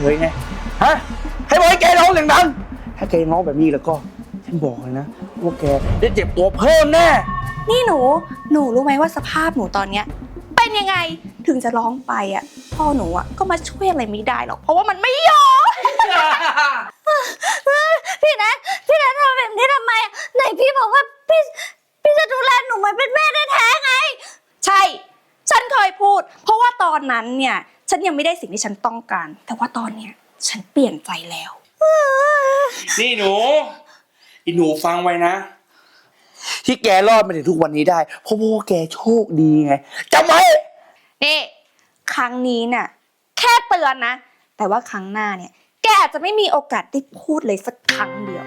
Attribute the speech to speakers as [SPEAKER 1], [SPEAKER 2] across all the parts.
[SPEAKER 1] เฉยๆไงฮะให้บอกให้แกร้องอย่างดังถ้าแกร้องแบบนี้แล้วก็ฉันบอกเลยนะว่าแกจะเจ็บตัวเพิ่มแน่
[SPEAKER 2] นี่หนู หนูรู้ไหมว่าสภาพหนูตอนเนี้ย เป็นยังไงถึงจะร้องไปอะ พ่อหนูอะก็มาช่วยอะไรไม่ได้หรอก เพราะว่ามันไม่ยอม
[SPEAKER 3] พี่นัทพี่นัททำแบบนี้ทำไมอะไหนพี่บอกว่าพี่พี่จะดูแลหนูเหมือนเป็นแม่แท้ๆไง
[SPEAKER 2] ใช่ ฉันเคยพูด เพราะว่าตอนนั้นเนี่ย ฉันยังไม่ได้สิ่งที่ฉันต้องการ แต่ว่าตอนเนี้ยฉันเปลี่ยนใจแล้ว
[SPEAKER 1] นี่หนูอีหนูฟังไว้นะ ที่แกรอดมาถึงทุกวันนี้ได้เพราะว่าแกโชคดีไงจำไว้
[SPEAKER 2] นี่ครั้งนี้น่ะ แค่เตือนนะ แต่ว่าครั้งหน้าเนี่ย แกอาจจะไม่มีโอกาสได้พูดเลยสักครั้งเดียว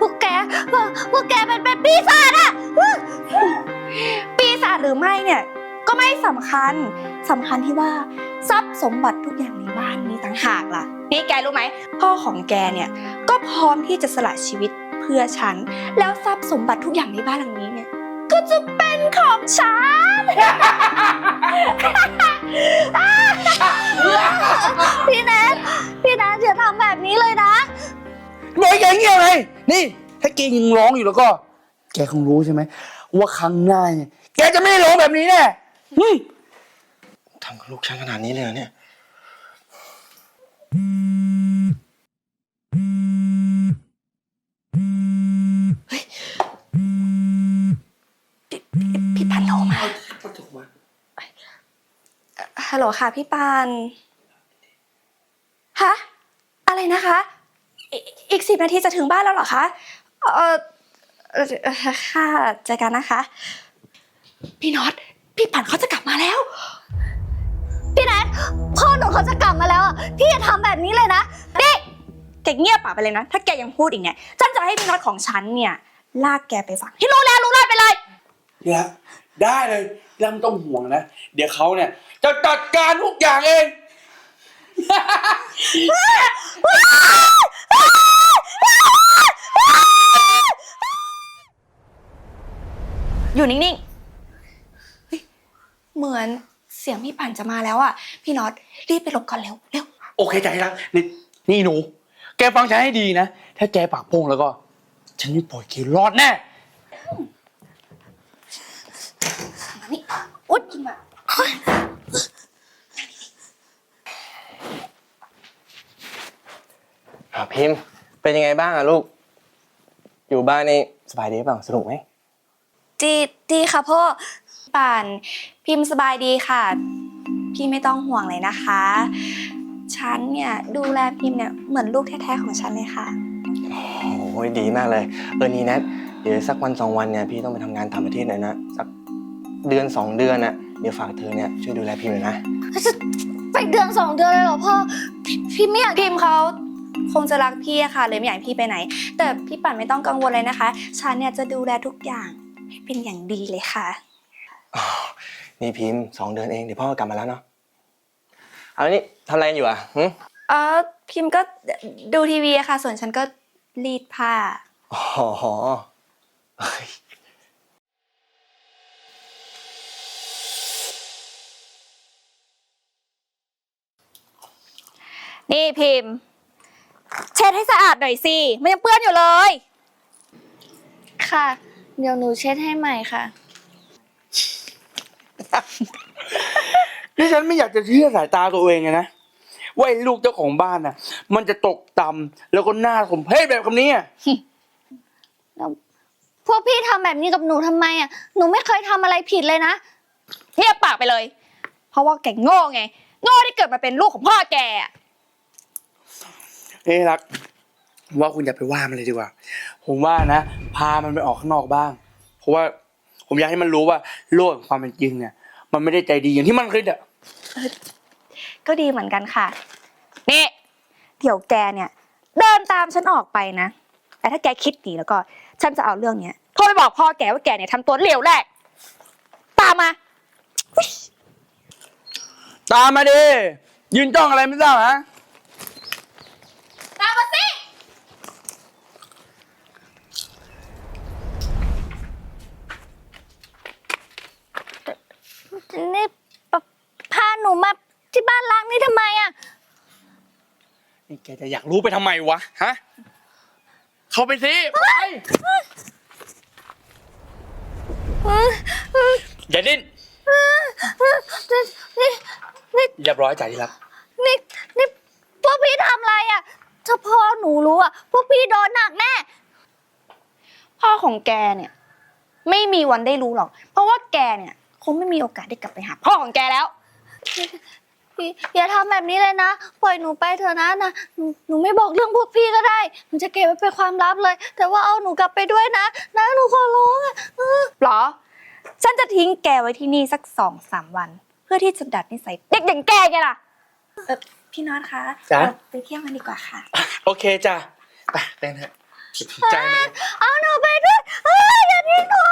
[SPEAKER 3] พวกแก พวกพวกแกเป็นเป็นปีศาจอะ
[SPEAKER 2] ปีศาจหรือไม่เนี่ย ก็ไม่สำคัญสำคัญที่ว่าทรัพย์สมบัติทุกอย่างในบ้านนี้ต่างหากล่ะ นี่แกรู้ไหมพ่อของแกเนี่ยก็พร้อมที่จะสละชีวิตเพื่อฉัน แล้วทรัพย์สมบัติทุกอย่างในบ้านหลังนี้เนี่ยก็จะเป็นของฉัน
[SPEAKER 3] พี่แนทพี่แนทอย่าทำแบบนี้เลยนะ
[SPEAKER 1] บอกให้แกเงียบไงนี่ ถ้าแกยังร้องอยู่แล้วก็ แกคงรู้ใช่ไหมว่าครั้งหน้าเนี่ยแกจะไม่ได้ร้องแบบนี้แน่ หึ
[SPEAKER 4] ทำกับลูกฉันขนาดนี้เลยเหรอเนี่ย
[SPEAKER 2] พี่ปันโทรมา ฮัลโหลค่ะพี่ปานฮะ อะไรนะคะ อีอีกสิบนาทีจะถึงบ้านแล้วเหรอคะ เออเอ่อค่ะเจอกันนะคะ พี่น็อต พี่ปันเขาจะกลับมาแล้ว
[SPEAKER 3] พี่นัทพ่อหนูเขาจะกลับมาแล้วอะพี่อย่าทำแบบนี้เลยนะ
[SPEAKER 2] นี่แกเงียบปากไปเลยนะ ถ้าแกยังพูดอีกเนี่ยฉันจะให้พี่น็อตของฉันเนี่ย ลากแกไปฝังที่รู้แล้วรู้เลยไปเลย
[SPEAKER 1] เนี่ยได้เลยแล้วไม่ต้องห่วงนะ เดี๋ยวเขาเนี่ย จะจัดการทุกอย่างเอง
[SPEAKER 2] อยู่นิ่งๆเฮ้ยเหมือน เสียงพี่ปั่นจะมาแล้วอะพี่น็อตรีบไปหลบก่อนเร็วเร็ว
[SPEAKER 1] โอเคใจรักนี่นี่หนู แกฟังฉันให้ดีนะ ถ้าแกปากโป้งแล้วก็ ฉันไม่ปล่อยแกรอดแน่
[SPEAKER 2] มานี่อุ๊ดขึ้นมา
[SPEAKER 4] อ่าพิมพ์เป็นยังไงบ้างอะลูก อยู่บ้านนี่สบายดีเปล่าสนุกไหม
[SPEAKER 2] ดีดีค่ะพ่อ ป่านพิมพ์สบายดีค่ะ พี่ไม่ต้องห่วงเลยนะคะ ฉันเนี่ยดูแลพิมพ์เนี่ยเหมือนลูกแท้ๆของฉันเลยค่ะ
[SPEAKER 4] โอ้ยดีมากเลย เออนี่แนทเดี๋ยวสักวันสองวันเนี่ยพี่ต้องไปทำงานต่างประเทศหน่อยนะสักเดือนสองเดือนน่ะเดี๋ยวฝากเธอเนี่ยช่วยดูแลพิมพ์หน่อยนะ
[SPEAKER 3] ไปเดือนสองเดือนเลยเหรอพ่อพี่พี่ไม่อยาก
[SPEAKER 2] พิมพ์เขาคงจะรักพี่อะค่ะเลยไม่อยากให้พี่ไปไหน แต่พี่ปั่นไม่ต้องกังวลเลยนะคะ ฉันเนี่ยจะดูแลทุกอย่างให้เป็นอย่างดีเลยค่ะ
[SPEAKER 4] อ๋อนี่พิมพ์สองเดือนเองเดี๋ยวพ่อก็กลับมาแล้วเนาะเอาแล้วนี่ทำอะไรอยู่อะหึ
[SPEAKER 2] เออพิมพ์ก็ดูทีวีอะค่ะ ส่วนฉันก็รีดผ้า
[SPEAKER 4] อ๋อเฮ้ย
[SPEAKER 2] นี่พิมพ์ เช็ดให้สะอาดหน่อยสิมันยังเปื้อนอยู่เลย
[SPEAKER 3] ค่ะ เดี๋ยวหนูเช็ดให้ใหม่ค่ะ
[SPEAKER 1] นี่ฉันไม่อยากจะเชื่อสายตาตัวเองเลยนะว่าไอ้ลูกเจ้าของบ้านน่ะ มันจะตกต่ำแล้วก็หน้าสมเพศแบบคำนี้อะ
[SPEAKER 3] พวกพี่ทำแบบนี้กับหนูทำไมอะหนูไม่เคยทำอะไรผิดเลยนะ
[SPEAKER 2] เงียบปากไปเลย เพราะว่าแกโง่ไง โง่ที่เกิดมาเป็นลูกของพ่อแกอะ
[SPEAKER 1] เอ้ยรักผมว่าคุณอย่าไปว่ามันเลยดีกว่า ผมว่านะพามันไปออกข้างนอกบ้าง เพราะว่าผมอยากให้มันรู้ว่าโลกแห่งความเป็นจริงเนี่ยมันไม่ได้ใจดีอย่างที่มันคิดอะ
[SPEAKER 2] ก็ดีเหมือนกันค่ะ นี่ เดี๋ยวแกเนี่ย เดินตามฉันออกไปนะ แต่ถ้าแกคิดหนีแล้วก็ ฉันจะเอาเรื่องเนี้ยโทรไปบอกพ่อแกว่าแกเนี่ยทำตัวเหลวแหลกตามมา
[SPEAKER 1] ตามมาดิยืนจ้องอะไรไม่ทราบฮะ
[SPEAKER 2] ตามมาสิ
[SPEAKER 3] นี่ปะพาหนูมาที่ ที่บ้านล้างนี่ทำไมอะ
[SPEAKER 1] นี่แกจะอยากรู้ไปทำไมวะ ฮะ เข้าไปสิไปอย่าดิ้น
[SPEAKER 3] นี่นี่
[SPEAKER 1] เรียบร้อยจ่ายที่รัก
[SPEAKER 3] นี่นี่พวกพี่ทำอะไรอะถ้าพ่อหนูรู้อะพวกพี่โดนหนักแน่
[SPEAKER 2] พ่อของแกเนี่ย ไม่มีวันได้รู้หรอก เพราะว่าแกเนี่ย คงไม่มีโอกาสได้กลับไปหาพ่อของแกแล้ว
[SPEAKER 3] พี่อย่าทำแบบนี้เลยนะ ปล่อยหนูไปเถอะนะนะหนูหนูไม่บอกเรื่องพวกพี่ก็ได้หนูจะเก็บไว้เป็นความลับเลย แต่ว่าเอาหนูกลับไปด้วยนะ นะหนูขอร้องอะเออ
[SPEAKER 2] หรอ ฉันจะทิ้งแกไว้ที่นี่สักสองสามวัน เพื่อที่จะดัดนิสัยเด็กอย่างแกไงล่ะเออพี่น็อตคะ
[SPEAKER 1] จ๊ะ
[SPEAKER 2] เราไปเที่ยวกันดีกว่าค่ะ
[SPEAKER 1] โอเคจ้ะไปเต้นเถอะใจมัน
[SPEAKER 3] เอาหนูไปด้วยเอ้ยอย่าทิ้งหนู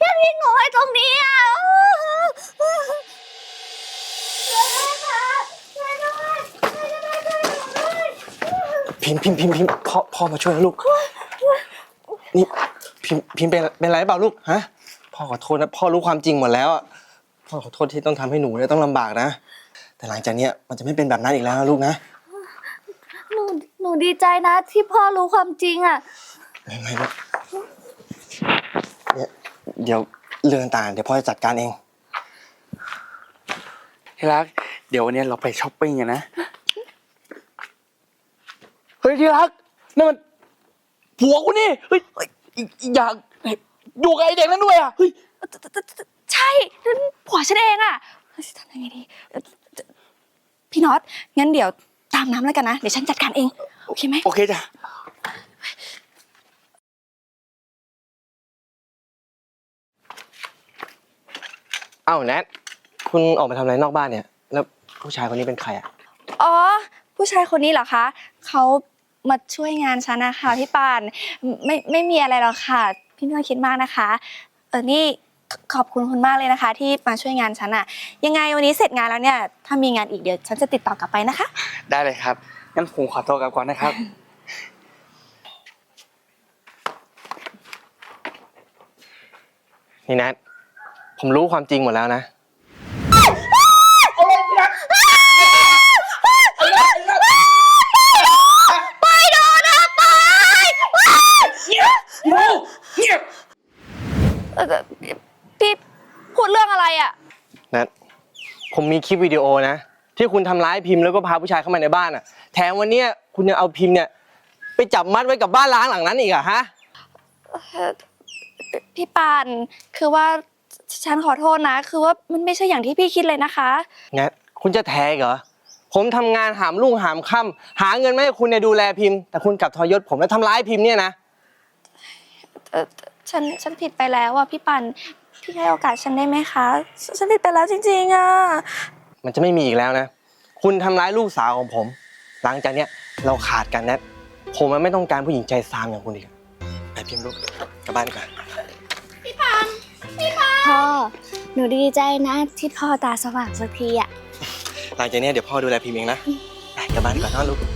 [SPEAKER 3] อย่าทิ้งหนูไว้ตรงนี้อะ
[SPEAKER 4] พิมพ์พิมพ์พิมพ์พิมพ์พ่อพ่อมาช่วยนะลูก นี่พิมพ์พิมพ์เป็นเป็นไรเปล่าลูกฮะ พ่อขอโทษนะพ่อรู้ความจริงหมดแล้วอะพ่อขอโทษที่ต้องทำให้หนูเนี่ยต้องลำบากนะ แต่หลังจากเนี้ยมันจะไม่เป็นแบบนั้นอีกแล้วนะลูกนะ
[SPEAKER 3] หนูหนูดีใจนะ ที่พ่อรู้ความจริงอะ
[SPEAKER 4] ไม่ไม่ลูกเนี่ยเดี๋ยวเรื่องต่างๆเดี๋ยวพ่อจะจัดการเอง
[SPEAKER 1] ที่รัก เดี๋ยววันนี้เราไปช้อปปิ้งกันนะ เฮ้ยที่รักนั่นมันผัวกูนี่ เฮ้ยเฮ้ยอีกอีกอย่างอยู่กับไอเด็กนั้นด้วยอะ เฮ้ย
[SPEAKER 2] ใช่นั่นผัวฉันเองอะเฮ้ยทำยังไงดีเอ่อพี่น็อตงั้นเดี๋ยวตามน้ำแล้วกันนะ เดี๋ยวฉันจัดการเอง โอเคไหม
[SPEAKER 1] โอเคจ้ะ
[SPEAKER 4] เอ้าแนท คุณออกไปทำอะไรนอกบ้านเนี่ย แล้วผู้ชายคนนี้เป็นใครอะ
[SPEAKER 2] อ๋อ ผู้ชายคนนี้เหรอคะเขามาช่วยงานฉันนะคะพี่ปานไม่ไม่มีอะไรหรอกค่ะ พี่ไม่ต้องคิดมากนะคะ เออนี่ขขอบคุณคุณมากเลยนะคะ ที่มาช่วยงานฉันอะยังไงวันนี้เสร็จงานแล้วเนี่ยถ้ามีงานอีกเดี๋ยวฉันจะติดต่อกลับไปนะคะ
[SPEAKER 1] ได้เลยครับ งั้นผมขอตัวกลับก่อนนะครับ
[SPEAKER 4] นี่แนทผมรู้ความจริงหมดแล้วนะ
[SPEAKER 1] เงียบเงียบ
[SPEAKER 2] เออพี่พูดเรื่องอะไรอะ
[SPEAKER 4] นัทผมมีคลิปวิดีโอนะ ที่คุณทำร้ายพิมพ์แล้วก็พาผู้ชายเข้ามาในบ้านอะ แถมวันเนี้ยคุณยังเอาพิมพ์เนี่ยไปจับมัดไว้กับบ้านล้างหลังนั้นอีกอะฮะ
[SPEAKER 2] เอ่อพี่ปานคือว่าฉันขอโทษนะ คือว่ามันไม่ใช่อย่างที่พี่คิดเลยนะคะ
[SPEAKER 4] นัทคุณจะแท้เหรอ ผมทำงานหามรุ่งหามค่ำหาเงินมาให้คุณเนี่ยดูแลพิมพ์ แต่คุณกลับทรยศผมแล้วทำร้ายพิมพ์เนี่ยนะ
[SPEAKER 2] เออ ฉันฉันผิดไปแล้วอะพี่ปันพี่ให้โอกาสฉันได้ไหมคะฉฉันผิดไปแล้วจริงๆอะ
[SPEAKER 4] มันจะไม่มีอีกแล้วนะ คุณทำร้ายลูกสาวของผม หลังจากเนี้ยเราขาดกันนะ ผมมันไม่ต้องการผู้หญิงใจซามอย่างคุณอีกไปพิมพ์ลูกกลับบ้านดีกว่อน
[SPEAKER 3] พ่อ หนูดีใจนะที่พ่อตาสว่างสักทีอะ
[SPEAKER 4] หลังจากเนี้ยเดี๋ยวพ่อดูแลพิมพ์เองนะไปกลับบ้านดีกว่อนนะลูก